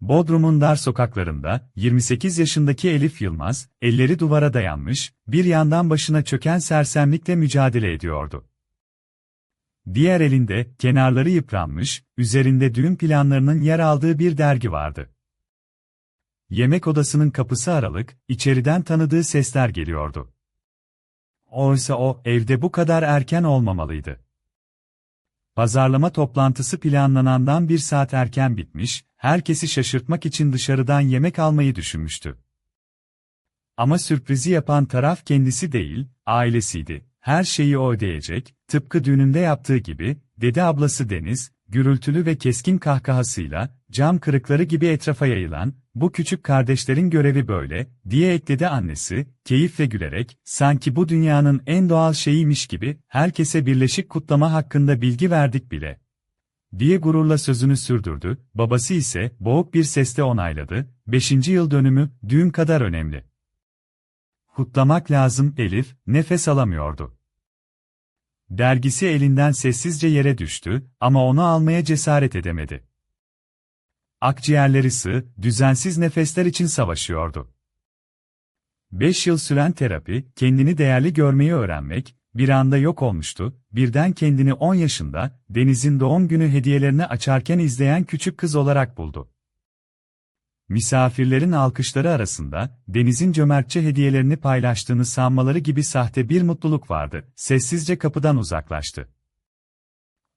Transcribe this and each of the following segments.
Bodrum'un dar sokaklarında 28 yaşındaki Elif Yılmaz, elleri duvara dayanmış, bir yandan başına çöken sersemlikle mücadele ediyordu. Diğer elinde, kenarları yıpranmış, üzerinde düğün planlarının yer aldığı bir dergi vardı. Yemek odasının kapısı aralık, içeriden tanıdığı sesler geliyordu. Oysa o, evde bu kadar erken olmamalıydı. Pazarlama toplantısı planlanandan bir saat erken bitmiş, herkesi şaşırtmak için dışarıdan yemek almayı düşünmüştü. Ama sürprizi yapan taraf kendisi değil, ailesiydi. Her şeyi o ödeyecek, tıpkı düğününde yaptığı gibi, dedi ablası Deniz, gürültülü ve keskin kahkahasıyla, cam kırıkları gibi etrafa yayılan, bu küçük kardeşlerin görevi böyle, diye ekledi annesi, keyifle gülerek, sanki bu dünyanın en doğal şeyiymiş gibi, herkese birleşik kutlama hakkında bilgi verdik bile. Diye gururla sözünü sürdürdü, babası ise, boğuk bir sesle onayladı, beşinci yıl dönümü, düğün kadar önemli. Kutlamak lazım, Elif, nefes alamıyordu. Dergisi elinden sessizce yere düştü ama onu almaya cesaret edemedi. Akciğerleri sığ, düzensiz nefesler için savaşıyordu. Beş yıl süren terapi, kendini değerli görmeyi öğrenmek, bir anda yok olmuştu, birden kendini 10 yaşında, Deniz'in doğum günü hediyelerini açarken izleyen küçük kız olarak buldu. Misafirlerin alkışları arasında, Deniz'in cömertçe hediyelerini paylaştığını sanmaları gibi sahte bir mutluluk vardı, sessizce kapıdan uzaklaştı.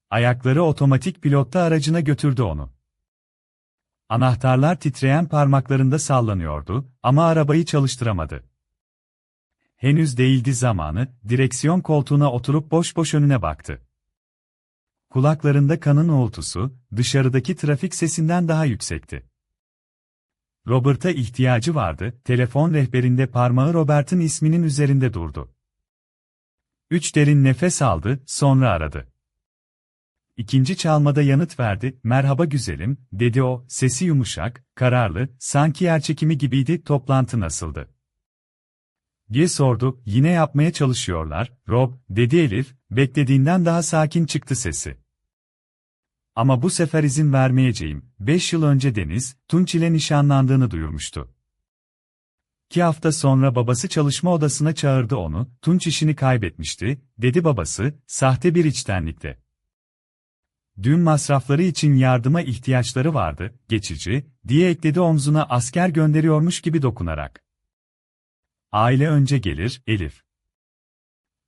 Ayakları otomatik pilotta aracına götürdü onu. Anahtarlar titreyen parmaklarında sallanıyordu ama arabayı çalıştıramadı. Henüz değildi zamanı, direksiyon koltuğuna oturup boş boş önüne baktı. Kulaklarında kanın uğultusu, dışarıdaki trafik sesinden daha yüksekti. Robert'a ihtiyacı vardı, telefon rehberinde parmağı Robert'ın isminin üzerinde durdu. Üç derin nefes aldı, sonra aradı. İkinci çalmada yanıt verdi, merhaba güzelim, dedi o, sesi yumuşak, kararlı, sanki yerçekimi gibiydi, toplantı nasıldı? Diye sordu, yine yapmaya çalışıyorlar, Rob, dedi Elif, beklediğinden daha sakin çıktı sesi. Ama bu sefer izin vermeyeceğim, beş yıl önce Deniz, Tunç ile nişanlandığını duyurmuştu. İki hafta sonra babası çalışma odasına çağırdı onu, Tunç işini kaybetmişti, dedi babası, sahte bir içtenlikte. Düğün masrafları için yardıma ihtiyaçları vardı, geçici, diye ekledi omzuna asker gönderiyormuş gibi dokunarak. Aile önce gelir, Elif.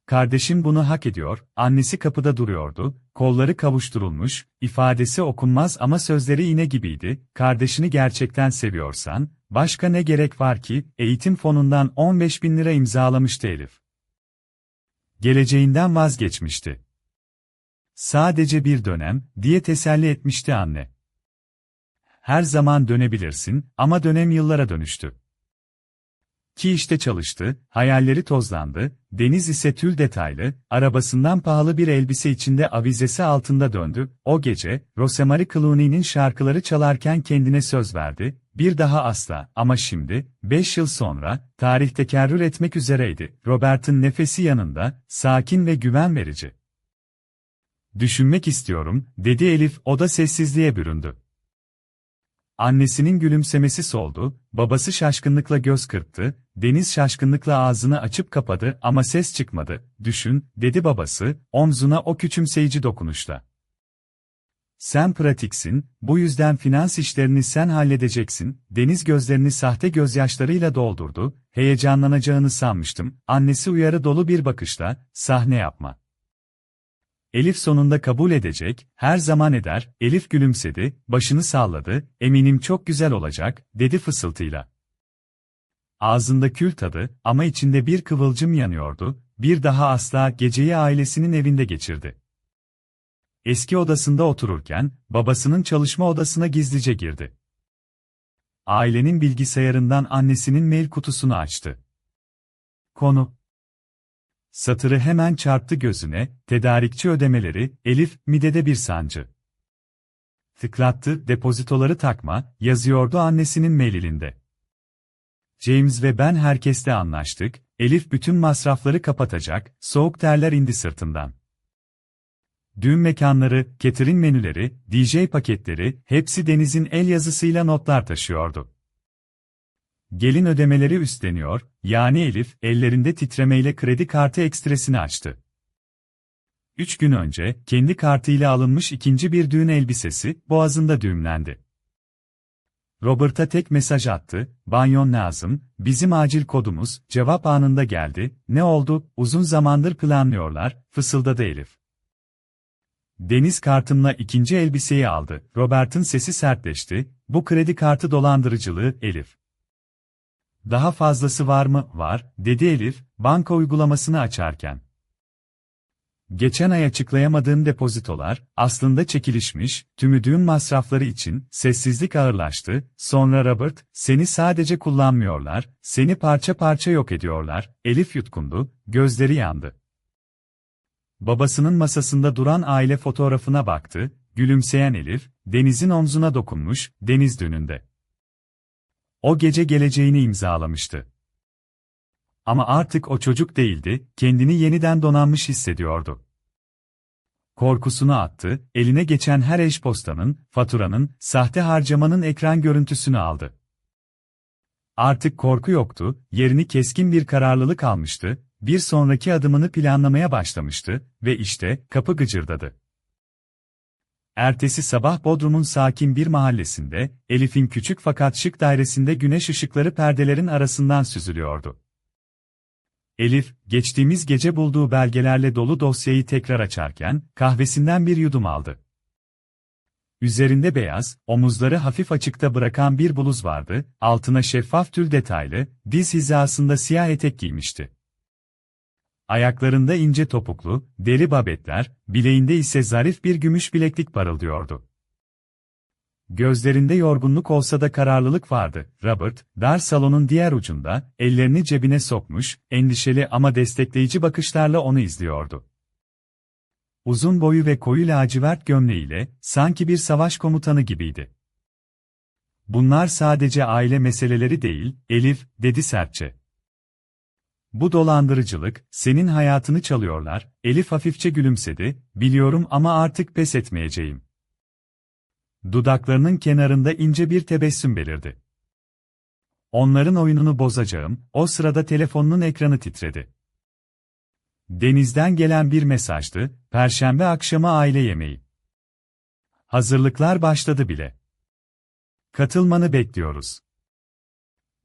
Kardeşim bunu hak ediyor, annesi kapıda duruyordu, kolları kavuşturulmuş, ifadesi okunmaz ama sözleri iğne gibiydi, kardeşini gerçekten seviyorsan, başka ne gerek var ki, eğitim fonundan 15 bin lira imzalamıştı Elif. Geleceğinden vazgeçmişti. Sadece bir dönem, diye teselli etmişti anne. Her zaman dönebilirsin, ama dönem yıllara dönüştü. Ki işte çalıştı, hayalleri tozlandı, Deniz ise tül detaylı, arabasından pahalı bir elbise içinde avizesi altında döndü, o gece, Rosemary Clooney'nin şarkıları çalarken kendine söz verdi, bir daha asla, ama şimdi, beş yıl sonra, tarih tekerrür etmek üzereydi, Robert'ın nefesi yanında, sakin ve güven verici. Düşünmek istiyorum, dedi Elif, o da sessizliğe büründü. Annesinin gülümsemesi soldu, babası şaşkınlıkla göz kırptı, Deniz şaşkınlıkla ağzını açıp kapadı ama ses çıkmadı. Düşün, dedi babası, omzuna o küçümseyici dokunuşla. Sen pratiksin, bu yüzden finans işlerini sen halledeceksin. Deniz gözlerini sahte gözyaşlarıyla doldurdu, heyecanlanacağını sanmıştım. Annesi uyarı dolu bir bakışla, sahne yapma. Elif sonunda kabul edecek, her zaman eder, Elif gülümsedi, başını salladı, eminim çok güzel olacak, dedi fısıltıyla. Ağzında kül tadı ama içinde bir kıvılcım yanıyordu, bir daha asla geceyi ailesinin evinde geçirdi. Eski odasında otururken, babasının çalışma odasına gizlice girdi. Ailenin bilgisayarından annesinin mail kutusunu açtı. Konu Satırı hemen çarptı gözüne, tedarikçi ödemeleri, Elif, midede bir sancı. Tıklattı, depozitoları takma, yazıyordu annesinin mailinde. James ve ben herkesle anlaştık, Elif bütün masrafları kapatacak, soğuk terler indi sırtından. Düğün mekanları, catering menüleri, DJ paketleri, hepsi Deniz'in el yazısıyla notlar taşıyordu. Gelin ödemeleri üstleniyor, yani Elif, ellerinde titremeyle kredi kartı ekstresini açtı. Üç gün önce, kendi kartıyla alınmış ikinci bir düğün elbisesi, boğazında düğümlendi. Robert'a tek mesaj attı, banyon lazım, bizim acil kodumuz, cevap anında geldi, ne oldu, uzun zamandır planlıyorlar, fısıldadı Elif. Deniz kartımla ikinci elbiseyi aldı, Robert'ın sesi sertleşti, bu kredi kartı dolandırıcılığı, Elif. Daha fazlası var mı? Var, dedi Elif, banka uygulamasını açarken. Geçen ay açıklayamadığın depozitolar, aslında çekilişmiş, tümü düğün masrafları için, sessizlik ağırlaştı, sonra Robert, seni sadece kullanmıyorlar, seni parça parça yok ediyorlar, Elif yutkundu, gözleri yandı. Babasının masasında duran aile fotoğrafına baktı, gülümseyen Elif, Deniz'in omzuna dokunmuş, deniz dününde. O gece geleceğini imzalamıştı. Ama artık o çocuk değildi, kendini yeniden donanmış hissediyordu. Korkusunu attı, eline geçen her eş postanın, faturanın, sahte harcamanın ekran görüntüsünü aldı. Artık korku yoktu, yerini keskin bir kararlılık almıştı, bir sonraki adımını planlamaya başlamıştı ve işte kapı gıcırdadı. Ertesi sabah Bodrum'un sakin bir mahallesinde, Elif'in küçük fakat şık dairesinde güneş ışıkları perdelerin arasından süzülüyordu. Elif, geçtiğimiz gece bulduğu belgelerle dolu dosyayı tekrar açarken, kahvesinden bir yudum aldı. Üzerinde beyaz, omuzları hafif açıkta bırakan bir bluz vardı, altına şeffaf tül detaylı, diz hizasında siyah etek giymişti. Ayaklarında ince topuklu, deri babetler, bileğinde ise zarif bir gümüş bileklik parıldıyordu. Gözlerinde yorgunluk olsa da kararlılık vardı. Robert, dar salonun diğer ucunda, ellerini cebine sokmuş, endişeli ama destekleyici bakışlarla onu izliyordu. Uzun boyu ve koyu lacivert gömleğiyle, sanki bir savaş komutanı gibiydi. Bunlar sadece aile meseleleri değil, Elif, dedi sertçe. Bu dolandırıcılık, senin hayatını çalıyorlar, Elif hafifçe gülümsedi, biliyorum ama artık pes etmeyeceğim. Dudaklarının kenarında ince bir tebessüm belirdi. Onların oyununu bozacağım, o sırada telefonunun ekranı titredi. Denizden gelen bir mesajdı, Perşembe akşamı aile yemeği. Hazırlıklar başladı bile. Katılmanı bekliyoruz.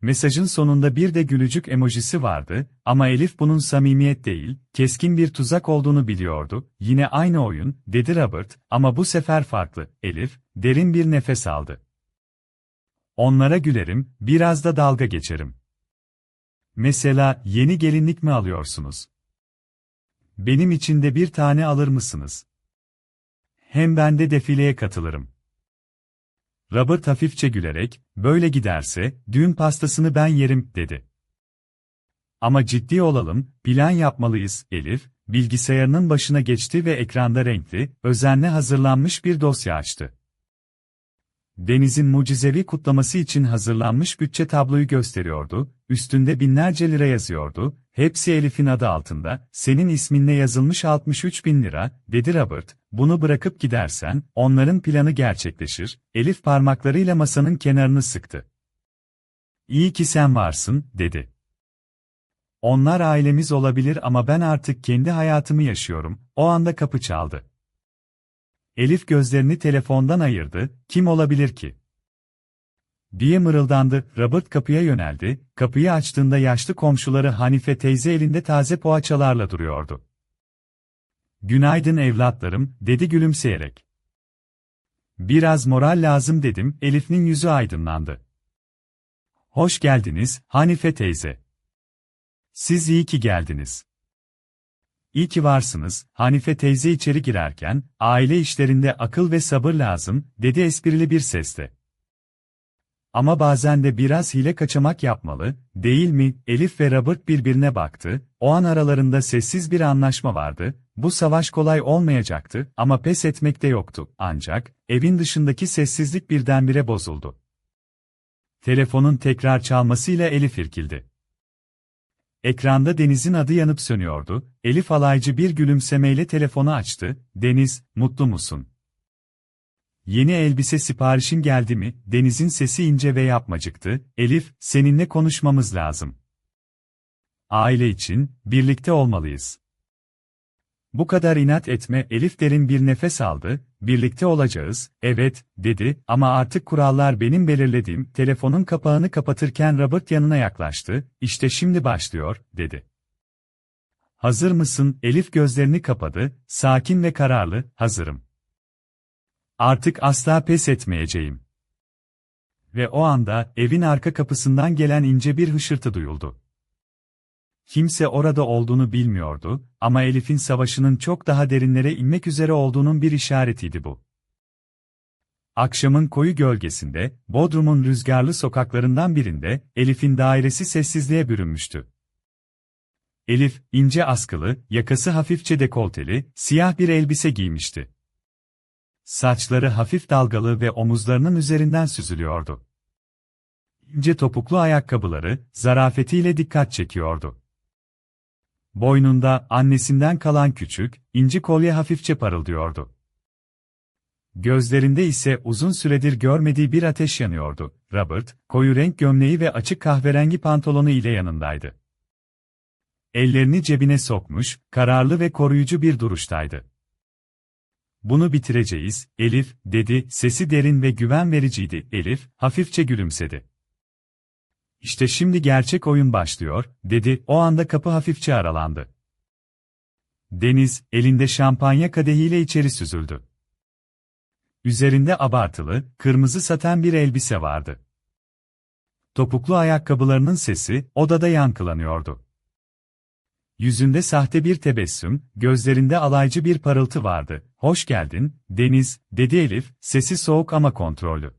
Mesajın sonunda bir de gülücük emojisi vardı ama Elif bunun samimiyet değil, keskin bir tuzak olduğunu biliyordu. Yine aynı oyun, dedi Robert, ama bu sefer farklı. Elif, derin bir nefes aldı. Onlara gülerim, biraz da dalga geçerim. Mesela, yeni gelinlik mi alıyorsunuz? Benim için de bir tane alır mısınız? Hem ben de defileye katılırım. Robert hafifçe gülerek, böyle giderse, düğün pastasını ben yerim, dedi. Ama ciddi olalım, plan yapmalıyız, Elif, bilgisayarının başına geçti ve ekranda renkli, özenle hazırlanmış bir dosya açtı. Deniz'in mucizevi kutlaması için hazırlanmış bütçe tabloyu gösteriyordu, üstünde binlerce lira yazıyordu, hepsi Elif'in adı altında, senin isminle yazılmış 63 bin lira, dedi Robert, bunu bırakıp gidersen, onların planı gerçekleşir, Elif parmaklarıyla masanın kenarını sıktı. İyi ki sen varsın, dedi. Onlar ailemiz olabilir ama ben artık kendi hayatımı yaşıyorum, o anda kapı çaldı. Elif gözlerini telefondan ayırdı, kim olabilir ki? diye mırıldandı, Robert kapıya yöneldi, kapıyı açtığında yaşlı komşuları Hanife teyze elinde taze poğaçalarla duruyordu. Günaydın evlatlarım, dedi gülümseyerek. Biraz moral lazım dedim, Elif'in yüzü aydınlandı. Hoş geldiniz, Hanife teyze. Siz iyi ki geldiniz. İyi ki varsınız, Hanife teyze içeri girerken, aile işlerinde akıl ve sabır lazım, dedi esprili bir sesle. Ama bazen de biraz hile kaçamak yapmalı, değil mi? Elif ve Robert birbirine baktı, o an aralarında sessiz bir anlaşma vardı, bu savaş kolay olmayacaktı ama pes etmek de yoktu. Ancak, evin dışındaki sessizlik birdenbire bozuldu. Telefonun tekrar çalmasıyla Elif irkildi. Ekranda Deniz'in adı yanıp sönüyordu. Elif alaycı bir gülümsemeyle telefonu açtı. Deniz, mutlu musun? Yeni elbise siparişin geldi mi? Deniz'in sesi ince ve yapmacıktı. Elif, seninle konuşmamız lazım. Aile için, birlikte olmalıyız. Bu kadar inat etme, Elif derin bir nefes aldı, birlikte olacağız, evet, dedi, ama artık kurallar benim belirlediğim, telefonun kapağını kapatırken Robert yanına yaklaştı, işte şimdi başlıyor, dedi. Hazır mısın? Elif gözlerini kapadı, sakin ve kararlı, hazırım. Artık asla pes etmeyeceğim. Ve o anda, evin arka kapısından gelen ince bir hışırtı duyuldu. Kimse orada olduğunu bilmiyordu ama Elif'in savaşının çok daha derinlere inmek üzere olduğunun bir işaretiydi bu. Akşamın koyu gölgesinde, Bodrum'un rüzgarlı sokaklarından birinde, Elif'in dairesi sessizliğe bürünmüştü. Elif, ince askılı, yakası hafifçe dekolteli, siyah bir elbise giymişti. Saçları hafif dalgalı ve omuzlarının üzerinden süzülüyordu. İnce topuklu ayakkabıları, zarafetiyle dikkat çekiyordu. Boynunda annesinden kalan küçük, inci kolye hafifçe parıldıyordu. Gözlerinde ise uzun süredir görmediği bir ateş yanıyordu. Robert, koyu renk gömleği ve açık kahverengi pantolonu ile yanındaydı. Ellerini cebine sokmuş, kararlı ve koruyucu bir duruştaydı. Bunu bitireceğiz, Elif, dedi, sesi derin ve güven vericiydi. Elif, hafifçe gülümsedi. İşte şimdi gerçek oyun başlıyor, dedi, o anda kapı hafifçe aralandı. Deniz, elinde şampanya kadehiyle içeri süzüldü. Üzerinde abartılı, kırmızı saten bir elbise vardı. Topuklu ayakkabılarının sesi, odada yankılanıyordu. Yüzünde sahte bir tebessüm, gözlerinde alaycı bir parıltı vardı. Hoş geldin, Deniz, dedi Elif, sesi soğuk ama kontrollü.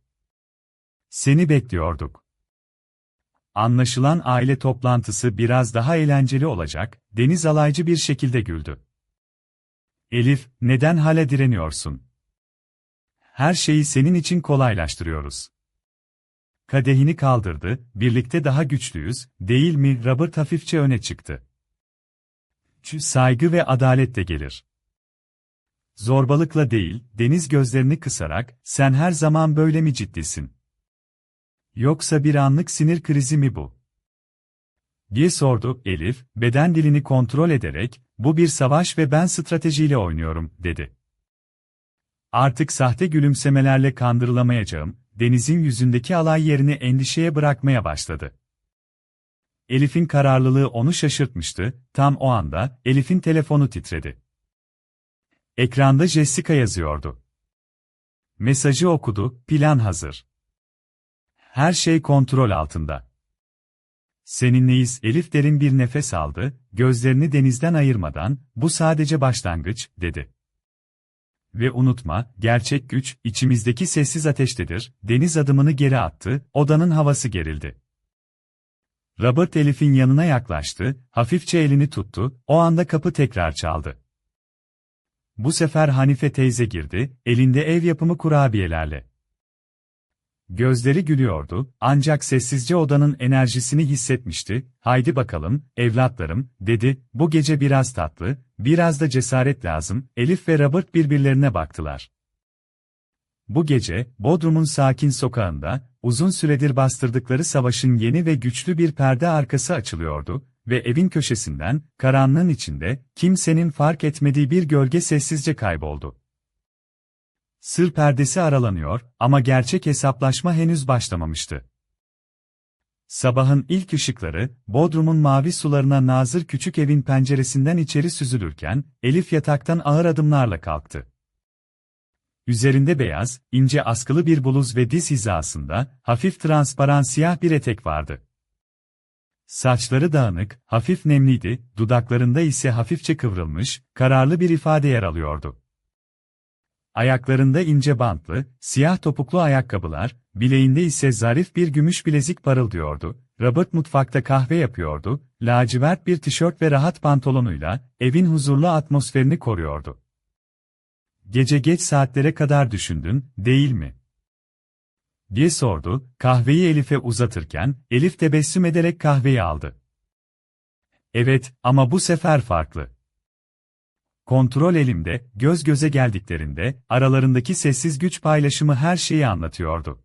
Seni bekliyorduk. Anlaşılan aile toplantısı biraz daha eğlenceli olacak, Deniz alaycı bir şekilde güldü. Elif, neden hala direniyorsun? Her şeyi senin için kolaylaştırıyoruz. Kadehini kaldırdı, birlikte daha güçlüyüz, değil mi? Robert hafifçe öne çıktı. Çünkü saygı ve adalet de gelir. Zorbalıkla değil, Deniz gözlerini kısarak, sen her zaman böyle mi ciddisin? Yoksa bir anlık sinir krizi mi bu? diye sordu Elif, beden dilini kontrol ederek, bu bir savaş ve ben stratejiyle oynuyorum, dedi. Artık sahte gülümsemelerle kandırılamayacağım, Deniz'in yüzündeki alay yerini endişeye bırakmaya başladı. Elif'in kararlılığı onu şaşırtmıştı, tam o anda, Elif'in telefonu titredi. Ekranda Jessica yazıyordu. Mesajı okudu, plan hazır. Her şey kontrol altında. Seninleyiz, Elif derin bir nefes aldı, gözlerini denizden ayırmadan, bu sadece başlangıç, dedi. Ve unutma, gerçek güç, içimizdeki sessiz ateştedir, deniz adımını geri attı, odanın havası gerildi. Robert Elif'in yanına yaklaştı, hafifçe elini tuttu, o anda kapı tekrar çaldı. Bu sefer Hanife teyze girdi, elinde ev yapımı kurabiyelerle. Gözleri gülüyordu, ancak sessizce odanın enerjisini hissetmişti. Haydi bakalım, evlatlarım, dedi, bu gece biraz tatlı, biraz da cesaret lazım. Elif ve Robert birbirlerine baktılar. Bu gece, Bodrum'un sakin sokağında, uzun süredir bastırdıkları savaşın yeni ve güçlü bir perde arkası açılıyordu ve evin köşesinden, karanlığın içinde, kimsenin fark etmediği bir gölge sessizce kayboldu. Sır perdesi aralanıyor ama gerçek hesaplaşma henüz başlamamıştı. Sabahın ilk ışıkları, Bodrum'un mavi sularına nazır küçük evin penceresinden içeri süzülürken, Elif yataktan ağır adımlarla kalktı. Üzerinde beyaz, ince askılı bir bluz ve diz hizasında, hafif transparan siyah bir etek vardı. Saçları dağınık, hafif nemliydi, dudaklarında ise hafifçe kıvrılmış, kararlı bir ifade yer alıyordu. Ayaklarında ince bantlı, siyah topuklu ayakkabılar, bileğinde ise zarif bir gümüş bilezik parıldıyordu. Robert mutfakta kahve yapıyordu, lacivert bir tişört ve rahat pantolonuyla, evin huzurlu atmosferini koruyordu. Gece geç saatlere kadar düşündün, değil mi? diye sordu, kahveyi Elif'e uzatırken, Elif tebessüm ederek kahveyi aldı. Evet, ama bu sefer farklı. Kontrol elimde, göz göze geldiklerinde, aralarındaki sessiz güç paylaşımı her şeyi anlatıyordu.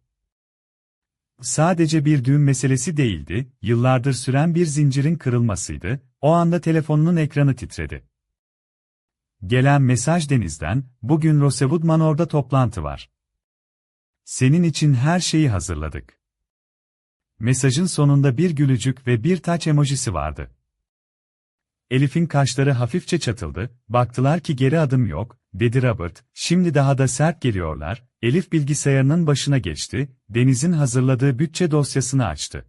Sadece bir düğüm meselesi değildi, yıllardır süren bir zincirin kırılmasıydı, o anda telefonunun ekranı titredi. Gelen mesaj Deniz'den, bugün Rosewood Manor'da toplantı var. Senin için her şeyi hazırladık. Mesajın sonunda bir gülücük ve bir taç emojisi vardı. Elif'in kaşları hafifçe çatıldı, baktılar ki geri adım yok, dedi Robert, şimdi daha da sert geliyorlar, Elif bilgisayarının başına geçti, Deniz'in hazırladığı bütçe dosyasını açtı.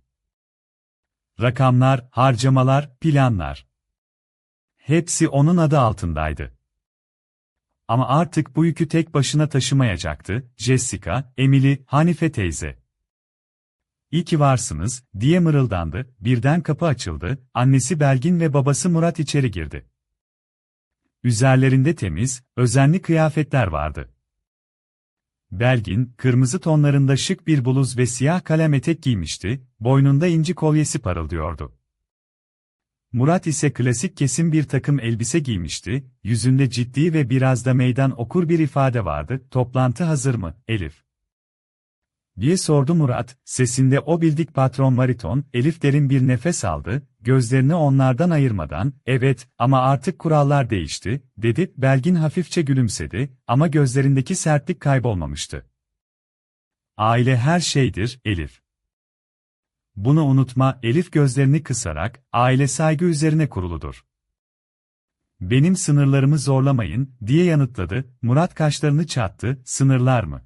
Rakamlar, harcamalar, planlar. Hepsi onun adı altındaydı. Ama artık bu yükü tek başına taşımayacaktı, Jessica, Emily, Hanife teyze. İyi ki varsınız, diye mırıldandı, birden kapı açıldı, annesi Belgin ve babası Murat içeri girdi. Üzerlerinde temiz, özenli kıyafetler vardı. Belgin, kırmızı tonlarında şık bir bluz ve siyah kalem etek giymişti, boynunda inci kolyesi parıldıyordu. Murat ise klasik kesim bir takım elbise giymişti, yüzünde ciddi ve biraz da meydan okur bir ifade vardı, toplantı hazır mı, Elif? Diye sordu Murat, sesinde o bildik patron mariton, Elif derin bir nefes aldı, gözlerini onlardan ayırmadan, evet, ama artık kurallar değişti, dedi, Belgin hafifçe gülümsedi, ama gözlerindeki sertlik kaybolmamıştı. Aile her şeydir, Elif. Bunu unutma, Elif gözlerini kısarak, aile saygı üzerine kuruludur. Benim sınırlarımı zorlamayın, diye yanıtladı, Murat kaşlarını çattı, sınırlar mı?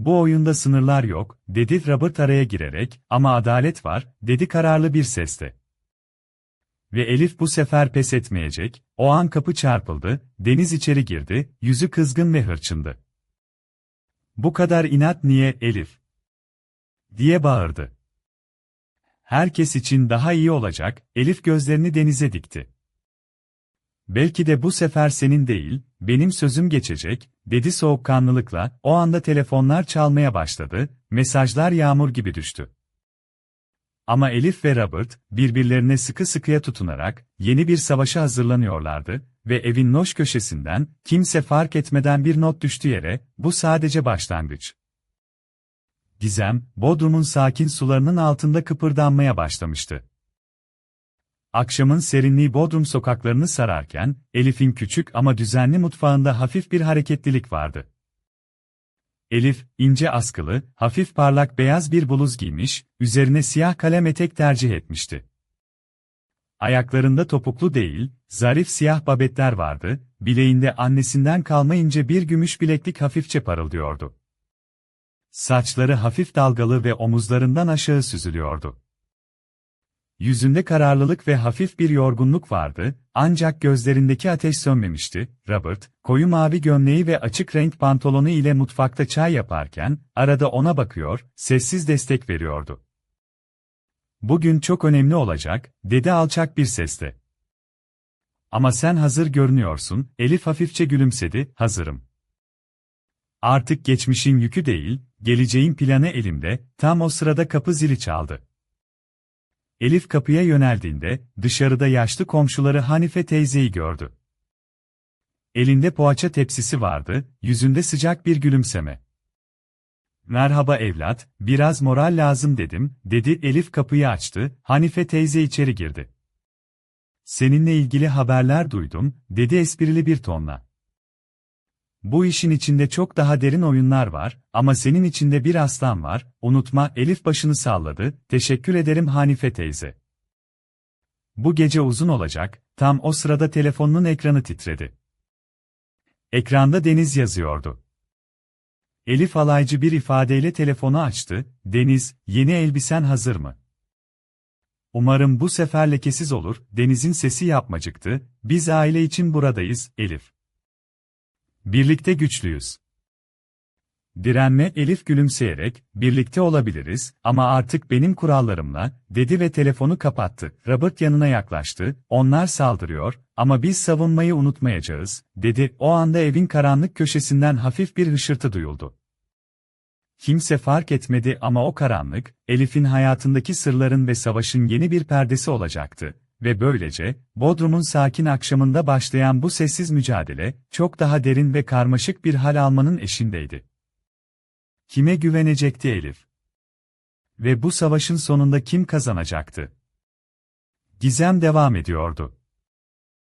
Bu oyunda sınırlar yok, dedi Robert araya girerek, ama adalet var, dedi kararlı bir sesle. Ve Elif bu sefer pes etmeyecek, o an kapı çarpıldı, Deniz içeri girdi, yüzü kızgın ve hırçındı. Bu kadar inat niye, Elif? diye bağırdı. Herkes için daha iyi olacak, Elif gözlerini Deniz'e dikti. Belki de bu sefer senin değil, benim sözüm geçecek, dedi soğukkanlılıkla, o anda telefonlar çalmaya başladı, mesajlar yağmur gibi düştü. Ama Elif ve Robert, birbirlerine sıkı sıkıya tutunarak, yeni bir savaşa hazırlanıyorlardı ve evin noş köşesinden, kimse fark etmeden bir not düştü yere, bu sadece başlangıç. Gizem, Bodrum'un sakin sularının altında kıpırdanmaya başlamıştı. Akşamın serinliği Bodrum sokaklarını sararken, Elif'in küçük ama düzenli mutfağında hafif bir hareketlilik vardı. Elif, ince askılı, hafif parlak beyaz bir bluz giymiş, üzerine siyah kalem etek tercih etmişti. Ayaklarında topuklu değil, zarif siyah babetler vardı, bileğinde annesinden kalma ince bir gümüş bileklik hafifçe parıldıyordu. Saçları hafif dalgalı ve omuzlarından aşağı süzülüyordu. Yüzünde kararlılık ve hafif bir yorgunluk vardı, ancak gözlerindeki ateş sönmemişti. Robert, koyu mavi gömleği ve açık renk pantolonu ile mutfakta çay yaparken, arada ona bakıyor, sessiz destek veriyordu. Bugün çok önemli olacak, dedi alçak bir sesle. Ama sen hazır görünüyorsun, Elif hafifçe gülümsedi, hazırım. Artık geçmişin yükü değil, geleceğin planı elimde, tam o sırada kapı zili çaldı. Elif kapıya yöneldiğinde, dışarıda yaşlı komşuları Hanife teyzeyi gördü. Elinde poğaça tepsisi vardı, yüzünde sıcak bir gülümseme. Merhaba evlat, biraz moral lazım dedim, dedi Elif kapıyı açtı, Hanife teyze içeri girdi. Seninle ilgili haberler duydum, dedi esprili bir tonla. Bu işin içinde çok daha derin oyunlar var, ama senin içinde bir aslan var, unutma, Elif başını salladı, teşekkür ederim Hanife teyze. Bu gece uzun olacak, tam o sırada telefonunun ekranı titredi. Ekranda Deniz yazıyordu. Elif alaycı bir ifadeyle telefonu açtı, Deniz, yeni elbisen hazır mı? Umarım bu sefer lekesiz olur, Deniz'in sesi yapmacıktı, biz aile için buradayız, Elif. Birlikte güçlüyüz. Direnme Elif gülümseyerek, birlikte olabiliriz ama artık benim kurallarımla, dedi ve telefonu kapattı. Robert yanına yaklaştı, onlar saldırıyor ama biz savunmayı unutmayacağız, dedi. O anda evin karanlık köşesinden hafif bir hışırtı duyuldu. Kimse fark etmedi ama o karanlık, Elif'in hayatındaki sırların ve savaşın yeni bir perdesi olacaktı. Ve böylece, Bodrum'un sakin akşamında başlayan bu sessiz mücadele, çok daha derin ve karmaşık bir hal almanın eşindeydi. Kime güvenecekti Elif? Ve bu savaşın sonunda kim kazanacaktı? Gizem devam ediyordu.